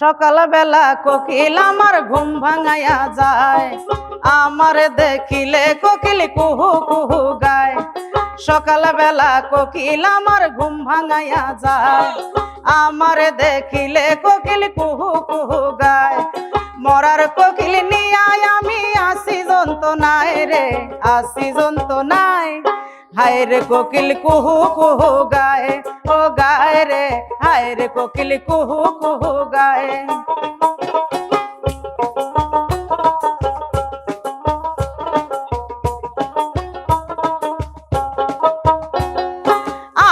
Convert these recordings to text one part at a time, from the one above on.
সকালবেলা কোকিল আমার ঘুম ভাঙাইয়া যায়। আমার দেখিলে কোকিল কুহু কুহু গায়। সকালবেলা কোকিল আমার ঘুম ভাঙাইয়া যায়। আমার দেখিলে কোকিল কুহু কুহু গায়। মরার কোকিল নিয়ে আমি আসি যন্ত্রণায় রে, আসি যন্ত্রণায়। হায় রে কোকিল, কুহু কুহু গায়। ও গায় রে, হায় রে কোকিল, কুহু কুহু গায়।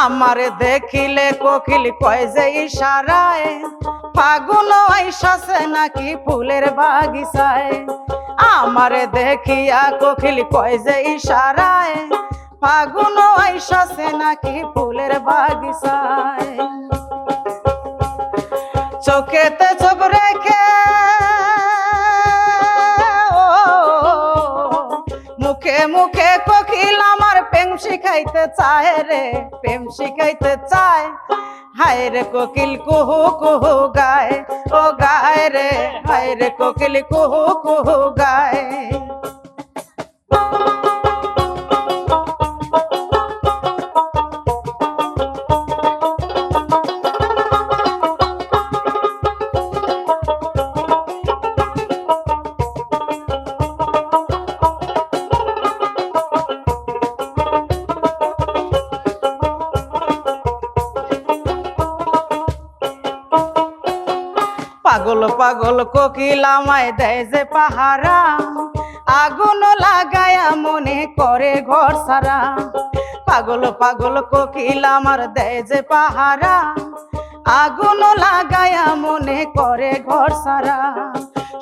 আমার দেখিলে কোকিল কয় যে ইশারায় ফাগুন আইসাছে নাকি ফুলের বাগিচায়? আমার দেখিয়া কোকিল কয় যে ইশারায় ফাগুন আইসাছে নাকি ফুলের বাগিচায়। চোখেতে চোখ রেখে মুখে মুখে কোকিল আমার প্রেম শিখাইতে চায় রে, প্রেম শিখাইতে চায়। হায় রে কোকিল, কুহু কুহু গায়। ও গায় রে, হায় রে কোকিল, কুহু কুহু গায়। পাগল পাগল কোকিল আমায় দেয় যে পাহারা। আগুন লাগায়া মনে করে ঘর সারা। পাগল পাগল কোকিল আমার দেয় যে পাহারা। আগুন লাগায়া মনে করে ঘর সারা।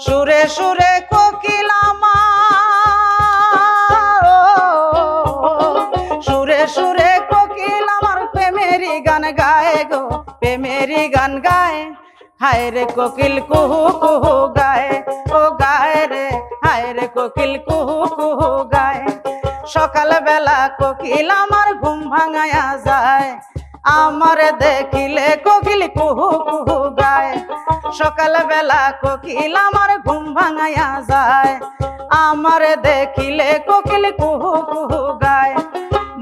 সুরে সুরে কোকিল সুরে সুরে কোকিল আমার প্রেমেরই গান গায় গো, প্রেমেরই গান গায়। হায় রে কোকিল কুহু কুহু গায়। ও গায় রে, হায় রে কোকিল কুহু কুহু গায়। সকাল বেলা কোকিল আমার ঘুম ভাঙায়া যায়। আমার দেখিলে কোকিল কুহু কুহু গায়। সকাল বেলা কোকিল আমার ঘুম ভাঙায়া যায়। আমার দেখিলে কোকিল কুহু কুহু গায়।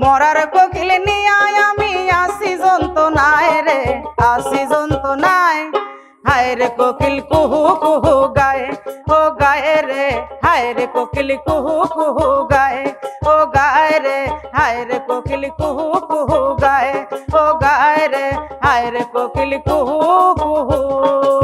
মরার কোকিল নিয়ে হায় রে কোকিল কুহু কুহু গায় ও গায় রে হায় রে কোকিল কুহু কুহু গায় ও গায় রে হায় রে কোকিল কুহু কুহু গায় ও গায় রে হায় রে কোকিল কুহু কুহু